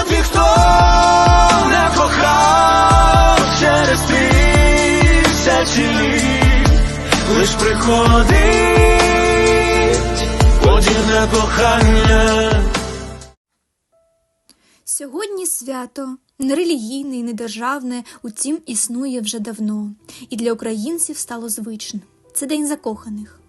подвиг, хто не кохав через тисячі літ, лиш приходить подвиг на кохання. Сьогодні свято не релігійне і не державне, утім існує вже давно, і для українців стало звичним. Це День закоханих.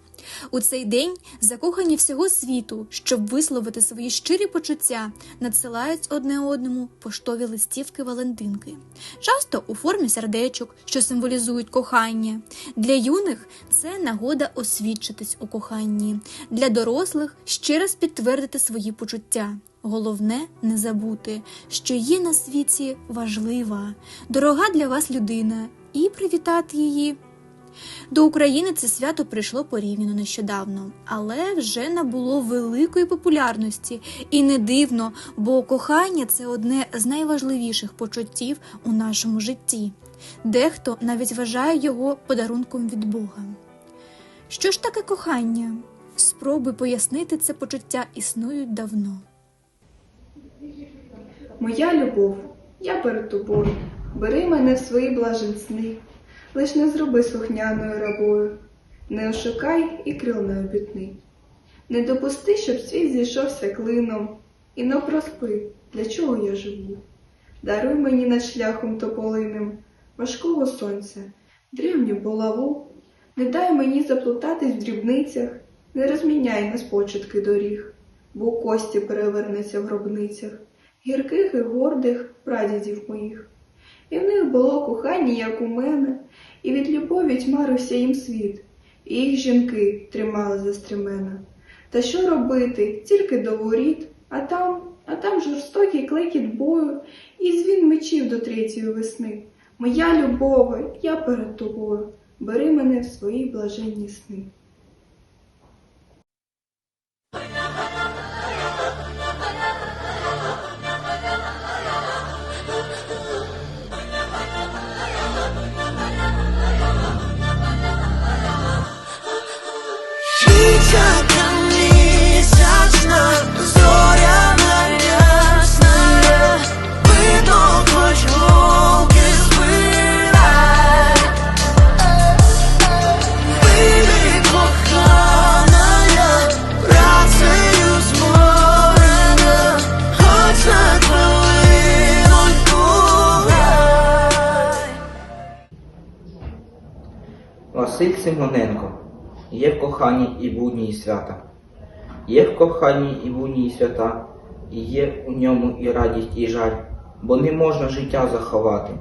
У цей день закохані всього світу, щоб висловити свої щирі почуття, надсилають одне одному поштові листівки Валентинки, часто у формі сердечок, що символізують кохання. Для юних це нагода освідчитись у коханні, для дорослих ще раз підтвердити свої почуття. Головне не забути, що є на світі важлива, дорога для вас людина, і привітати її. До України це свято прийшло порівняно нещодавно, але вже набуло великої популярності, і не дивно, бо кохання це одне з найважливіших почуттів у нашому житті. Дехто навіть вважає його подарунком від Бога. Що ж таке кохання? Спроби пояснити це почуття існують давно. Моя любов, я перед тобою, бери мене в свої блаженсни, лиш не зроби слухняною рабою, не ошукай і крил не обітни. Не допусти, щоб світ зійшовся клином, і но проспи, для чого я живу. Даруй мені над шляхом тополиним важкого сонця, древню булаву, не дай мені заплутатись в дрібницях, не розміняй нас початки доріг, бо кості перевернеться в гробницях гірких і гордих прадідів моїх. І в них було кохання, як у мене, і від любові тьмарився їм світ, і їх жінки тримали за стремена. Та що робити, тільки до воріт, а там, а там жорстокий клекіт бою і звін мечів до третьої весни. Моя любове, я перед тобою, бери мене в свої блаженні сни. Василь Симоненко є в коханні і будні і свята. Є в коханні і будні і свята, і є у ньому і радість, і жаль, бо не можна життя заховати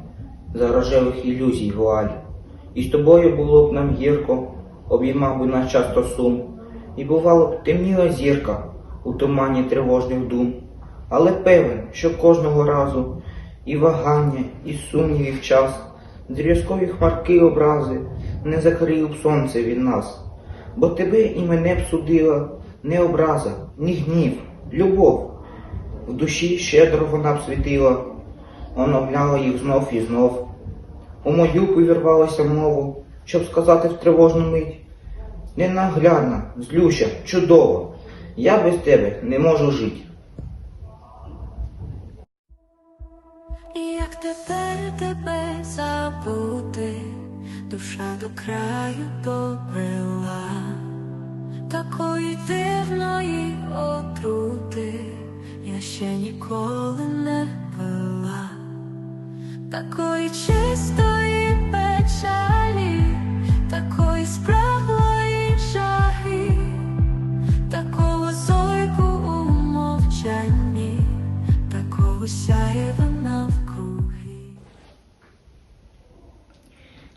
за рожевих ілюзій вуалі. І з тобою було б нам гірко, обіймав би нас часто сум, і бувало б темніла зірка у тумані тривожних дум. Але певен, що кожного разу і вагання, і сумнівів час, дрізкові хмарки образи не закрили б сонце від нас, бо тебе і мене б судила не образа, ні гнів, любов. В душі щедро вона б світила, оновляла їх знов і знов. У мою повірвалася мову, щоб сказати в тривожну мить. Ненаглядна, злюща, чудова, я без тебе не можу жити. Як тепер тебе забути, душа до краю добрила, такої дивної отрути я ще ніколи не пила, такої чистої печалі,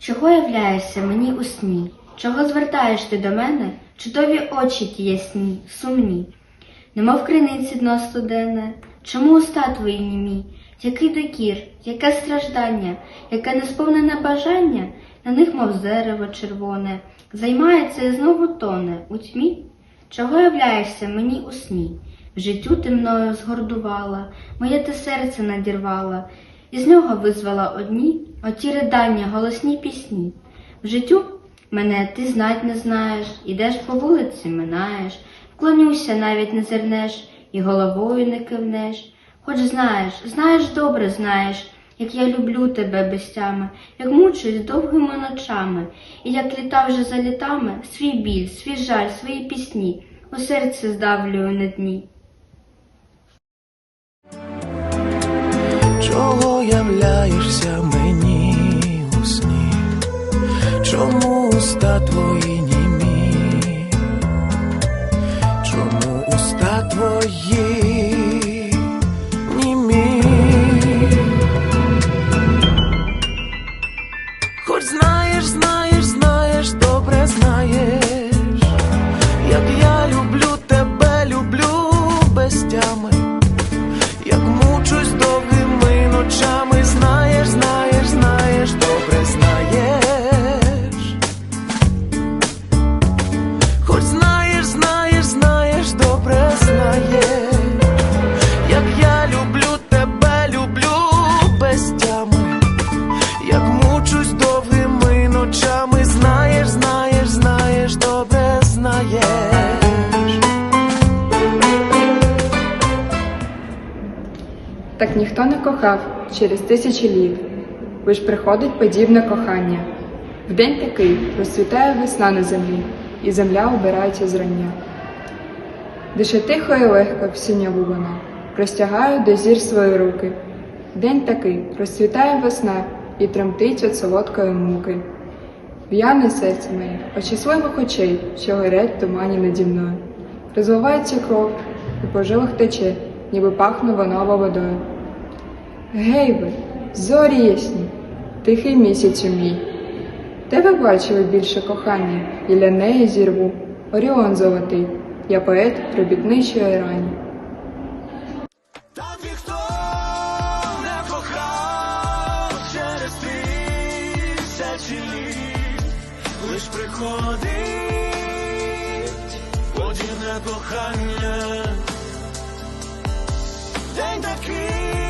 Чого являєшся мені у сні? Чого звертаєш ти до мене? Чудові очі ті ясні, сумні, немов криниці дно студене, чому уста твої німі? Який докір, яке страждання, яке несповнене бажання, на них, мов дерево червоне, займається і знову тоне у тьмі? Чого являєшся мені у сні? В життю ти мною згордувала, моє ти серце надірвала, із нього визвала одні оті ридання, голосні пісні. В життю мене ти знать не знаєш, ідеш по вулиці, минаєш, вклонюся, навіть не зернеш, і головою не кивнеш. Хоч знаєш, знаєш, добре знаєш, як я люблю тебе без тями, як мучуюсь довгими ночами, і як літа вже за літами, свій біль, свій жаль, свої пісні у серці здавлюю на дні. Чого являєшся уста твої німі? Чому уста твої німі? Хоч знаєш, знаєш, знаєш, добре знаєш, як я люблю тебе, люблю без тями. Як мучусь довгими ночами, знаєш, знаєш, Так ніхто не кохав через тисячі літ, лиш приходить подібне кохання. В день такий розцвітає весна на землі, і земля обирається зрання. Дише тихо і легко в синяву вона, простягаю до зір свої руки. День такий розцвітає весна і тремтить від солодкої муки. В'яне серце моє, от щасливих очей, що горять в тумані наді мною. Розливається кров, і по жилах тече, ніби пахне вона водою. Гей ви, зорі ясні, тихий місяцю мій. Де ви бачили більше кохання, і для неї зірву, Оріон золотий, я поет робітничої рані. Так ніхто не кохав лиш приходить подібне кохання. День такий